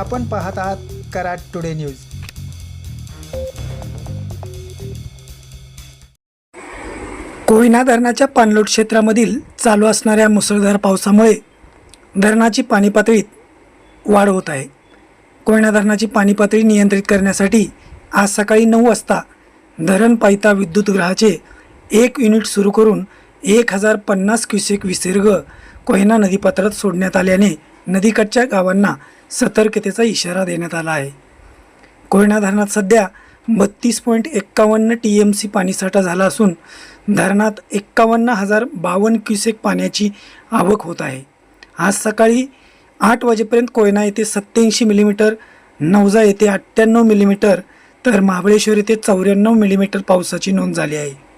आपण पाहत आहात कराड टुडे न्यूज. कोयना धरणाच्या पाणलोट क्षेत्रामधील चालू असणाऱ्या मुसळधार पावसामुळे धरणाची पाणी पातळीत वाढ होत आहे. कोयना धरणाची पाणी पातळी नियंत्रित करण्यासाठी आज सकाळी नऊ वाजता धरण पायता विद्युतगृहाचे एक युनिट सुरू करून एक हजार पन्नास क्युसेक विसर्ग कोयना नदीपात्रात सोडण्यात आल्याने नदीकाठच्या गावांना सतर्कतेचा इशारा देण्यात आला आहे. कोयना धरणात सध्या बत्तीस पॉईंट एक्कावन्न टी एम सी पाणीसाठा झाला असून धरणात एक्कावन्न हजार बावन्न क्युसेक पाण्याची आवक होत आहे. आज सकाळी आठ वाजेपर्यंत कोयना येथे सत्याऐंशी मिलीमीटर नवजा येथे अठ्ठ्याण्णव मिलीमीटर तर महाबळेश्वर येथे चौऱ्याण्णव मिलीमीटर पावसाची नोंद झाली आहे.